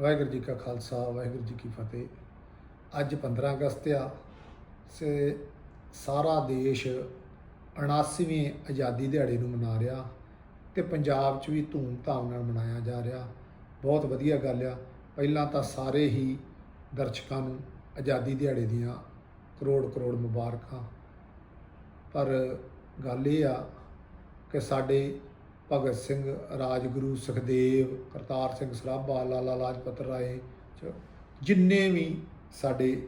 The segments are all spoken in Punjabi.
ਵਾਹਿਗੁਰੂ ਜੀ ਕਾ ਖਾਲਸਾ, ਵਾਹਿਗੁਰੂ ਜੀ ਕੀ ਫਤਿਹ। ਅੱਜ 15 ਅਗਸਤ ਆ, ਸੇ ਸਾਰਾ ਦੇਸ਼ 79ਵੇਂ ਆਜ਼ਾਦੀ ਦਿਹਾੜੇ ਨੂੰ ਮਨਾ ਰਿਹਾ ਤੇ ਪੰਜਾਬ 'ਚ ਵੀ ਧੂਮ-ਧਾਮ ਨਾਲ ਮਨਾਇਆ ਜਾ ਰਿਹਾ। ਬਹੁਤ ਵਧੀਆ ਗੱਲ ਆ। ਪਹਿਲਾਂ ਤਾਂ ਸਾਰੇ ਹੀ ਦਰਸ਼ਕਾਂ ਨੂੰ ਆਜ਼ਾਦੀ ਦਿਹਾੜੇ ਦੀਆਂ ਕਰੋੜ ਕਰੋੜ ਮੁਬਾਰਕਾਂ। ਪਰ ਗੱਲ ਇਹ ਆ ਕਿ ਸਾਡੇ ਭਗਤ ਸਿੰਘ, ਰਾਜਗੁਰੂ, ਸੁਖਦੇਵ, ਕਰਤਾਰ ਸਿੰਘ ਸਰਾਭਾ, ਲਾਲਾ ਲਾਜਪਤ ਰਾਏ ਚ ਜਿੰਨੇ ਵੀ ਸਾਡੇ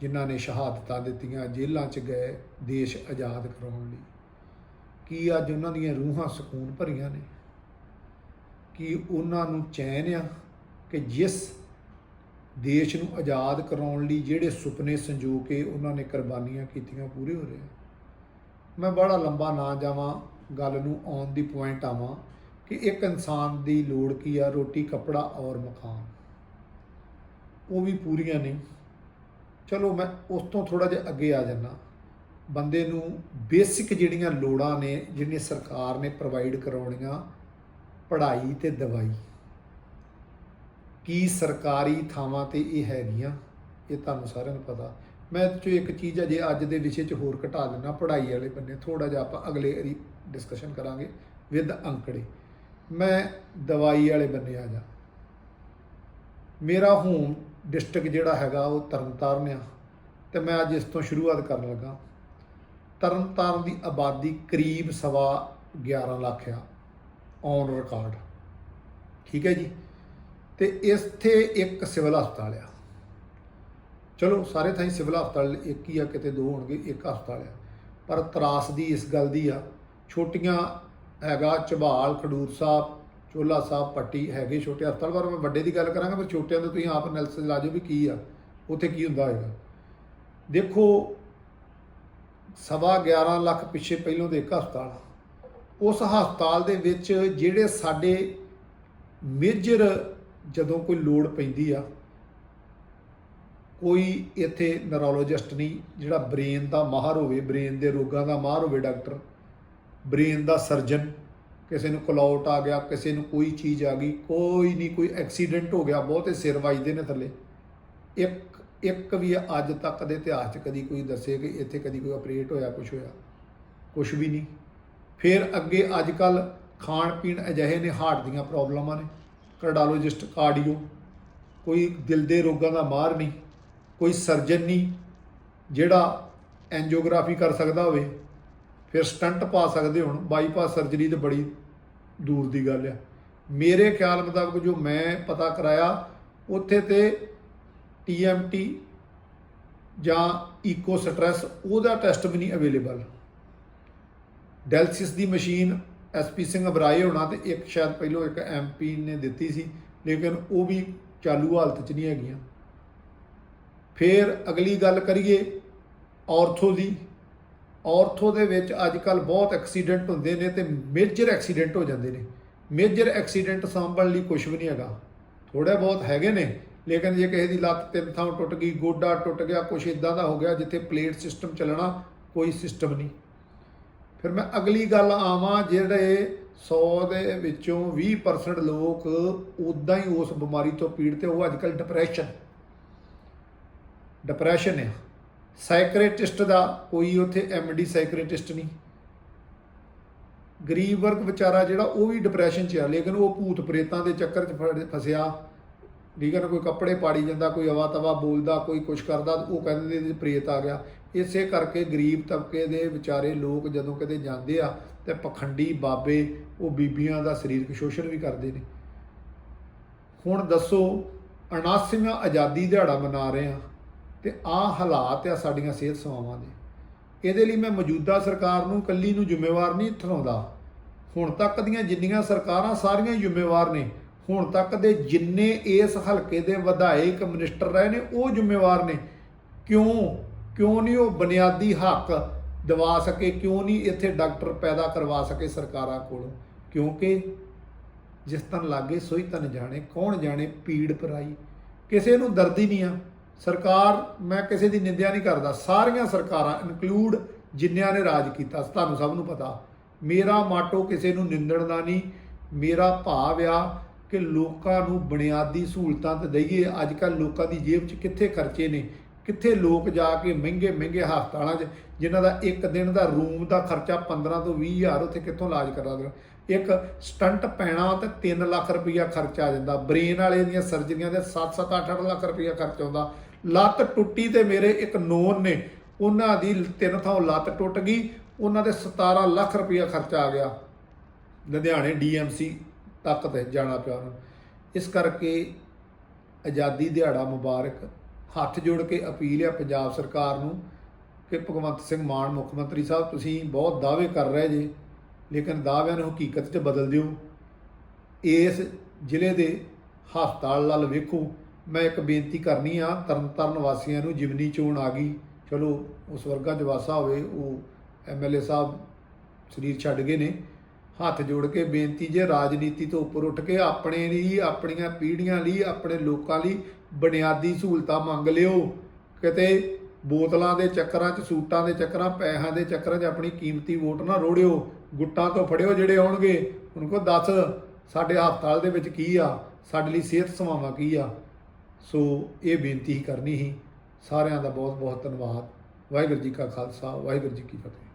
ਜਿਨ੍ਹਾਂ ਨੇ ਸ਼ਹਾਦਤਾਂ ਦਿੱਤੀਆਂ, ਜੇਲ੍ਹਾਂ 'ਚ ਗਏ, ਦੇਸ਼ ਆਜ਼ਾਦ ਕਰਾਉਣ ਲਈ, ਕੀ ਅੱਜ ਉਹਨਾਂ ਦੀਆਂ ਰੂਹਾਂ ਸਕੂਨ ਭਰੀਆਂ ਨੇ? ਕੀ ਉਹਨਾਂ ਨੂੰ ਚੈਨ ਆ ਕਿ ਜਿਸ ਦੇਸ਼ ਨੂੰ ਆਜ਼ਾਦ ਕਰਾਉਣ ਲਈ ਜਿਹੜੇ ਸੁਪਨੇ ਸੰਜੋ ਕੇ ਉਹਨਾਂ ਨੇ ਕੁਰਬਾਨੀਆਂ ਕੀਤੀਆਂ ਪੂਰੇ ਹੋ ਰਹੇ ਮੈਂ ਬੜਾ ਲੰਬਾ ਨਾ ਜਾਵਾਂ ਗੱਲ ਨੂੰ ਔਨ ਦੀ ਪੁਆਇੰਟ ਆਵਾਂ ਕਿ ਇੱਕ ਇਨਸਾਨ ਦੀ ਲੋੜ ਕੀ ਆ, ਰੋਟੀ, ਕੱਪੜਾ ਔਰ ਮਕਾਨ। ਉਹ ਵੀ ਪੂਰੀਆਂ ਨਹੀਂ ਚਲੋ ਮੈਂ ਉਸ ਤੋਂ ਥੋੜਾ ਜਿਹਾ ਅੱਗੇ ਆ ਜਾਣਾ ਬੰਦੇ ਨੂੰ ਬੇਸਿਕ ਜਿਹੜੀਆਂ ਲੋੜਾਂ ਨੇ, ਜਿਹੜੀਆਂ ਸਰਕਾਰ ਨੇ ਪ੍ਰੋਵਾਈਡ ਕਰਾਉਣੀਆਂ, ਪੜ੍ਹਾਈ ਤੇ ਦਵਾਈ। ਕੀ ਸਰਕਾਰੀ ਥਾਵਾਂ ਤੇ ਇਹ ਹੈਗੀਆਂ? ਇਹ ਤੁਹਾਨੂੰ ਸਾਰਿਆਂ ਨੂੰ ਪਤਾ। ਮੈਂ ਇਹ 'ਚੋਂ ਇੱਕ ਚੀਜ਼ ਅਜੇ ਅੱਜ ਦੇ ਵਿਸ਼ੇ 'ਚ ਹੋਰ ਘਟਾ ਦਿੰਦਾ, ਪੜ੍ਹਾਈ ਵਾਲੇ ਬੰਨੇ ਥੋੜਾ ਜਿਹਾ ਆਪਾਂ ਅਗਲੇ ਵਾਰੀ ਡਿਸਕਸ਼ਨ ਕਰਾਂਗੇ ਵਿਦ ਅੰਕੜੇ। ਮੈਂ ਦਵਾਈ ਵਾਲੇ ਬੰਨੇ ਆ ਜਾ। ਮੇਰਾ ਹੋਮ ਡਿਸਟ੍ਰਿਕਟ ਜਿਹੜਾ ਹੈਗਾ ਉਹ ਤਰਨਤਾਰਨ ਆ, ਤੇ ਮੈਂ ਅੱਜ ਇਸ ਤੋਂ ਸ਼ੁਰੂਆਤ ਕਰਨ ਲੱਗਾ। ਤਰਨਤਾਰਨ ਦੀ ਆਬਾਦੀ ਕਰੀਬ ਸਵਾ 11 ਲੱਖ ਆ ਔਨ ਰਿਕਾਰਡ ਠੀਕ ਹੈ ਜੀ? ਤੇ ਇੱਥੇ ਇੱਕ ਸਿਵਲ ਹਸਪਤਾਲ ਆ। ਚਲੋ, ਸਾਰੇ ਥਾਈਂ ਸਿਵਲ ਹਸਪਤਾਲ ਇੱਕ ਹੀ ਆ, ਕਿਤੇ ਦੋ ਹੋਣਗੇ, ਇੱਕ ਹਸਪਤਾਲ ਆ। ਪਰ ਤਰਾਸ ਦੀ ਇਸ ਗੱਲ ਦੀ ਆ, ਛੋਟੀਆਂ ਹੈਗਾ ਝਬਾਲ ਖਡੂਰ ਸਾਹਿਬ ਚੋਲਾ ਸਾਹਿਬ, ਪੱਟੀ ਹੈਗੇ ਛੋਟੇ ਹਸਪਤਾਲ, ਪਰ ਮੈਂ ਵੱਡੇ ਦੀ ਗੱਲ ਕਰਾਂਗਾ, ਪਰ ਛੋਟਿਆਂ ਦੇ ਤੁਸੀਂ ਆਪ ਐਨਾਲਿਸਿਸ ਲਾ ਜਾਓ ਵੀ ਕੀ ਆ, ਉੱਥੇ ਕੀ ਹੁੰਦਾ ਹੈਗਾ। ਦੇਖੋ, ਸਵਾ 11 ਲੱਖ ਪਿੱਛੇ ਪਹਿਲੋਂ ਦੇ ਇੱਕ ਹਸਪਤਾਲ ਉਸ ਹਸਪਤਾਲ ਦੇ ਵਿੱਚ ਜਿਹੜੇ ਸਾਡੇ ਮੇਜਰ ਜਦੋਂ ਕੋਈ ਲੋੜ ਪੈਂਦੀ ਆ ਕੋਈ ਇੱਥੇ ਨਰੋਲੋਜਿਸਟ ਨਹੀਂ, ਜਿਹੜਾ ਬ੍ਰੇਨ ਦਾ ਮਾਹਰ ਹੋਵੇ ਬ੍ਰੇਨ ਦੇ ਰੋਗਾਂ ਦਾ ਮਾਹਰ ਹੋਵੇ ਡਾਕਟਰ ਬ੍ਰੇਨ ਦਾ ਸਰਜਨ ਕਿਸੇ ਨੂੰ ਕਲੌਟ ਆ ਗਿਆ, ਕਿਸੇ ਨੂੰ ਕੋਈ ਚੀਜ਼ ਆ ਗਈ, ਕੋਈ ਨਹੀਂ, ਕੋਈ ਐਕਸੀਡੈਂਟ ਹੋ ਗਿਆ, ਬਹੁਤੇ ਸਿਰ ਵੱਜਦੇ ਨੇ ਥੱਲੇ। ਇੱਕ ਇੱਕ ਵੀ ਅੱਜ ਤੱਕ ਦੇ ਇਤਿਹਾਸ 'ਚ ਕਦੀ ਕੋਈ ਦੱਸੇ ਕਿ ਇੱਥੇ ਕਦੀ ਕੋਈ ਆਪਰੇਟ ਹੋਇਆ ਕੁਝ ਹੋਇਆ। ਕੁਝ ਵੀ ਨਹੀਂ। ਫਿਰ ਅੱਗੇ ਅੱਜ ਕੱਲ ਖਾਣ ਪੀਣ ਅਜਿਹੇ ਨੇ, ਹਾਰਟ ਦੀਆਂ ਪ੍ਰੋਬਲਮਾਂ ਨੇ। ਕਾਰਡਾਲੋਜਿਸਟ ਕਾਰਡੀਓ ਕੋਈ ਦਿਲ ਦੇ ਰੋਗਾਂ ਦਾ ਮਾਹਰ ਨਹੀਂ। ਕੋਈ ਸਰਜਨ ਨਹੀਂ ਜਿਹੜਾ ਐਂਜੀਓਗ੍ਰਾਫੀ ਕਰ ਸਕਦਾ ਹੋਵੇ, ਫਿਰ ਸਟੰਟ ਪਾ ਸਕਦੇ ਹੋਣ ਬਾਈਪਾਸ ਸਰਜਰੀ ਤੇ ਬੜੀ ਦੂਰ ਦੀ ਗੱਲ ਆ। ਮੇਰੇ ਖਿਆਲ ਮੁਤਾਬਕ ਜੋ ਮੈਂ ਪਤਾ ਕਰਾਇਆ, ਉੱਥੇ ਤੇ ਟੀਐਮਟੀ ਜਾਂ ਈਕੋ ਸਟ੍ਰੈਸ ਉਹਦਾ ਟੈਸਟ ਵੀ ਨਹੀਂ ਅਵੇਲੇਬਲ ਡੈਲਸਿਸ ਦੀ ਮਸ਼ੀਨ ਐਸਪੀ ਸਿੰਘ ਅਬਰਾਏ ਹੋਣਾ ਤੇ ਇੱਕ ਸ਼ਾਇਦ ਪਹਿਲੋਂ ਇੱਕ ਐਮਪੀ ਨੇ ਦਿੱਤੀ ਸੀ, ਲੇਕਿਨ ਉਹ ਵੀ ਚਾਲੂ ਹਾਲਤ 'ਚ ਨਹੀਂ ਹੈਗੀਆਂ। ਫਿਰ ਅਗਲੀ ਗੱਲ ਕਰੀਏ ਔਰਥੋ ਦੀ। ਔਰਥੋ ਦੇ ਵਿੱਚ ਅੱਜ ਕੱਲ ਬਹੁਤ ਐਕਸੀਡੈਂਟ ਹੁੰਦੇ ਨੇ ਤੇ ਮੇਜਰ ਐਕਸੀਡੈਂਟ ਹੋ ਜਾਂਦੇ ਨੇ। ਮੇਜਰ ਐਕਸੀਡੈਂਟ ਸੰਭਲਣ ਲਈ ਕੁਝ ਵੀ ਨਹੀਂ ਹੈਗਾ। ਥੋੜੇ ਬਹੁਤ ਹੈਗੇ ਨੇ, ਲੇਕਿਨ ਜੇ ਕਿਸੇ ਦੀ ਲੱਤ ਤਿੰਨ ਥਾਂ ਟੁੱਟ ਗਈ, ਗੋਡਾ ਟੁੱਟ ਗਿਆ ਕੁਝ ਇਦਾਂ ਦਾ ਹੋ ਗਿਆ ਜਿੱਥੇ ਪਲੇਟ ਸਿਸਟਮ ਚੱਲਣਾ ਕੋਈ ਸਿਸਟਮ ਨਹੀਂ। ਫਿਰ ਮੈਂ ਅਗਲੀ ਗੱਲ ਆਵਾਂ ਜਿਹੜੇ 100 ਦੇ ਵਿੱਚੋਂ 20% ਲੋਕ ਉਦਾਂ ਹੀ ਉਸ ਬਿਮਾਰੀ ਤੋਂ ਪੀੜਤ ਤੇ ਉਹ ਅੱਜ ਕੱਲ ਡਿਪਰੈਸ਼ਨ ਡਿਪਰੈਸ਼ਨ ਹੈ ਸਾਈਕਰੇਟਿਸਟ ਦਾ ਕੋਈ ਉੱਥੇ ਐਮਡੀ ਸਾਈਕਰੇਟਿਸਟ ਨਹੀਂ। ਗਰੀਬ ਵਰਗ ਵਿਚਾਰਾ ਜਿਹੜਾ ਉਹ ਵੀ ਡਿਪਰੈਸ਼ਨ 'ਚ ਆ, ਲੇਕਿਨ ਉਹ ਭੂਤ ਪ੍ਰੇਤਾਂ ਦੇ ਚੱਕਰ 'ਚ ਫੜ- ਫਸਿਆ। ਠੀਕ ਹੈ ਨਾ, ਕੋਈ ਕੱਪੜੇ ਪਾੜੀ ਜਾਂਦਾ, ਕੋਈ ਹਵਾ ਤਵਾ ਬੋਲਦਾ, ਕੋਈ ਕੁਛ ਕਰਦਾ, ਉਹ ਕਹਿੰਦੇ ਨੇ ਪ੍ਰੇਤ ਆ ਗਿਆ। ਇਸੇ ਕਰਕੇ ਗਰੀਬ ਤਬਕੇ ਦੇ ਵਿਚਾਰੇ ਲੋਕ ਜਦੋਂ ਕਿਤੇ ਜਾਂਦੇ ਆ, ਤੇ ਪਖੰਡੀ ਬਾਬੇ ਉਹ ਬੀਬੀਆਂ ਦਾ ਸਰੀਰਕ ਸ਼ੋਸ਼ਣ ਵੀ ਕਰਦੇ ਨੇ। ਹੁਣ ਦੱਸੋ 79ਵਾਂ ਆਜ਼ਾਦੀ ਦਿਹਾੜਾ ਮਨਾ ਰਹੇ ਆ। ਤੇ ਆਹ ਹਾਲਾਤ ਆ ਸਾਡੀਆਂ ਸਿਹਤ ਸੇਵਾਵਾਂ ਦੇ। ਇਹਦੇ ਲਈ ਮੈਂ ਮੌਜੂਦਾ ਸਰਕਾਰ ਨੂੰ, ਕੱਲੀ ਨੂੰ ਜ਼ਿੰਮੇਵਾਰ ਨਹੀਂ ਠਹਿਰਾਉਂਦਾ ਹੁਣ ਤੱਕ ਦੀਆਂ ਜਿੰਨੀਆਂ ਸਰਕਾਰਾਂ ਸਾਰੀਆਂ ਹੀ ਜ਼ਿੰਮੇਵਾਰ ਨੇ, ਹੁਣ ਤੱਕ ਦੇ ਜਿੰਨੇ ਇਸ ਹਲਕੇ ਦੇ ਵਿਧਾਇਕ ਮਿਨਿਸਟਰ ਰਹੇ ਨੇ, ਉਹ ਜ਼ਿੰਮੇਵਾਰ ਨੇ। ਕਿਉਂ? ਕਿਉਂ ਨਹੀਂ ਉਹ ਬੁਨਿਆਦੀ ਹੱਕ ਦਿਵਾ ਸਕੇ? ਕਿਉਂ ਨਹੀਂ ਇੱਥੇ ਡਾਕਟਰ ਪੈਦਾ ਕਰਵਾ ਸਕੇ ਸਰਕਾਰਾਂ ਕੋਲੋਂ? ਕਿਉਂਕਿ ਜਿਸ ਤਨ ਲਾਗੇ ਸੋਈ ਤਨ ਜਾਣੇ, ਕੌਣ ਜਾਣੇ? ਪੀੜ ਪਰਾਈ ਕਿਸੇ ਨੂੰ ਦਰਦ ਹੀ ਨਹੀਂ ਆ। ਸਰਕਾਰ, ਮੈਂ ਕਿਸੇ ਦੀ ਨਿੰਦਿਆ ਨਹੀਂ ਕਰਦਾ। ਸਾਰੀਆਂ ਸਰਕਾਰਾਂ ਇਨਕਲੂਡ ਜਿੰਨਿਆਂ ਨੇ ਰਾਜ ਕੀਤਾ, ਤੁਹਾਨੂੰ ਸਭ ਨੂੰ ਪਤਾ। ਮੇਰਾ ਮਾਟੋ ਕਿਸੇ ਨੂੰ ਨਿੰਦਣ ਦਾ ਨਹੀਂ। ਮੇਰਾ ਭਾਵ ਆ ਕਿ ਲੋਕਾਂ ਨੂੰ ਬੁਨਿਆਦੀ ਸਹੂਲਤਾਂ ਤੇ ਦਈਏ। ਅੱਜ ਕੱਲ ਲੋਕਾਂ ਦੀ ਜੇਬ 'ਚ ਕਿੱਥੇ ਖਰਚੇ ਨੇ? ਕਿੱਥੇ ਲੋਕ ਜਾ ਕੇ ਮਹਿੰਗੇ ਮਹਿੰਗੇ ਹਸਪਤਾਲਾਂ 'ਚ, ਜਿਨ੍ਹਾਂ ਦਾ ਇੱਕ ਦਿਨ ਦਾ ਰੂਮ ਦਾ ਖਰਚਾ 15 ਤੋਂ 20 ਹਜ਼ਾਰ, ਉੱਥੇ ਕਿੱਥੋਂ ਇਲਾਜ ਕਰਾ ਦੇ ਇੱਕ ਸਟੰਟ ਪੈਣਾ ਤੇ 3 ਲੱਖ ਰੁਪਈਆ ਖਰਚਾ ਆ ਜਾਂਦਾ। ਬ੍ਰੇਨ ਵਾਲੇ ਦੀਆਂ ਸਰਜਰੀਆਂ ਦੇ 7-7 8-8 ਲੱਖ ਰੁਪਈਆ ਖਰਚ ਆਉਂਦਾ। ਲੱਤ ਟੁੱਟੀ ਤੇ ਮੇਰੇ ਇੱਕ ਨੋਨ ਨੇ, ਉਹਨਾਂ ਦੀ ਤਿੰਨ ਥਾਂ ਲੱਤ ਟੁੱਟ ਗਈ, ਉਹਨਾਂ ਦੇ 17 ਲੱਖ ਰੁਪਈਆ ਖਰਚਾ ਆ ਗਿਆ। ਲੁਧਿਆਣੇ ਡੀਐਮਸੀ ਤੱਕ ਤੇ ਜਾਣਾ ਪਿਆ ਉਹਨੂੰ ਇਸ ਕਰਕੇ ਆਜ਼ਾਦੀ ਦਿਹਾੜਾ ਮੁਬਾਰਕ। ਹੱਥ ਜੋੜ ਕੇ ਅਪੀਲ ਹੈ ਪੰਜਾਬ ਸਰਕਾਰ ਨੂੰ ਕਿ ਭਗਵੰਤ ਸਿੰਘ ਮਾਨ ਮੁੱਖ ਮੰਤਰੀ ਸਾਹਿਬ, ਤੁਸੀਂ ਬਹੁਤ ਦਾਅਵੇ ਕਰ ਰਹੇ ਜੇ, ਲੇਕਿਨ ਦਾਅਵਿਆਂ ਨੂੰ ਹਕੀਕਤ 'ਚ ਬਦਲ ਦਿਓ। ਇਸ ਜ਼ਿਲ੍ਹੇ ਦੇ ਹਸਪਤਾਲ ਨਾਲ ਵੇਖੋ ਮੈਂ ਇੱਕ ਬੇਨਤੀ ਕਰਨੀ ਆ, ਤਰਨਤਾਰਨ ਵਾਸੀਆਂ ਨੂੰ ਜਿਮਨੀ ਚੋਣ ਆ ਗਈ। ਚਲੋ ਉਸ ਵਰਗਾ ਜਵਾਸਾ ਹੋਵੇ, ਉਹ ਐਮਐਲਏ ਸਾਹਿਬ ਸਰੀਰ ਛੱਡ ਗਏ ਨੇ। ਹੱਥ ਜੋੜ ਕੇ ਬੇਨਤੀ ਜੇ ਰਾਜਨੀਤੀ ਤੋਂ ਉੱਪਰ ਉੱਠ ਕੇ ਆਪਣੇ ਲਈ, ਆਪਣੀਆਂ ਪੀੜ੍ਹੀਆਂ ਲਈ, ਆਪਣੇ ਲੋਕਾਂ ਲਈ ਬੁਨਿਆਦੀ ਸਹੂਲਤਾਂ ਮੰਗ ਲਿਓ। ਕਿਤੇ ਬੋਤਲਾਂ ਦੇ ਚੱਕਰਾਂ 'ਚ, ਸੂਟਾਂ ਦੇ ਚੱਕਰਾਂ, ਪੈਸਿਆਂ ਦੇ ਚੱਕਰਾਂ 'ਚ ਆਪਣੀ ਕੀਮਤੀ ਵੋਟ ਨਾ ਰੋੜਿਓ। ਗੁੱਟਾਂ ਤੋਂ ਫੜਿਓ ਜਿਹੜੇ ਆਉਣਗੇ। ਉਹਨਾਂ ਕੋ ਦੱਸ, ਸਾਡੇ ਹਸਪਤਾਲ ਦੇ ਵਿੱਚ ਕੀ ਆ? ਸਾਡੇ ਲਈ ਸਿਹਤ ਸੇਵਾਵਾਂ ਕੀ ਆ? ਸੋ ਇਹ ਬੇਨਤੀ ਹੀ ਕਰਨੀ ਹੀ ਸਾਰਿਆਂ ਦਾ ਬਹੁਤ ਬਹੁਤ ਧੰਨਵਾਦ। ਵਾਹਿਗੁਰੂ ਜੀ ਕਾ ਖਾਲਸਾ, ਵਾਹਿਗੁਰੂ ਜੀ ਕੀ ਫਤਿਹ।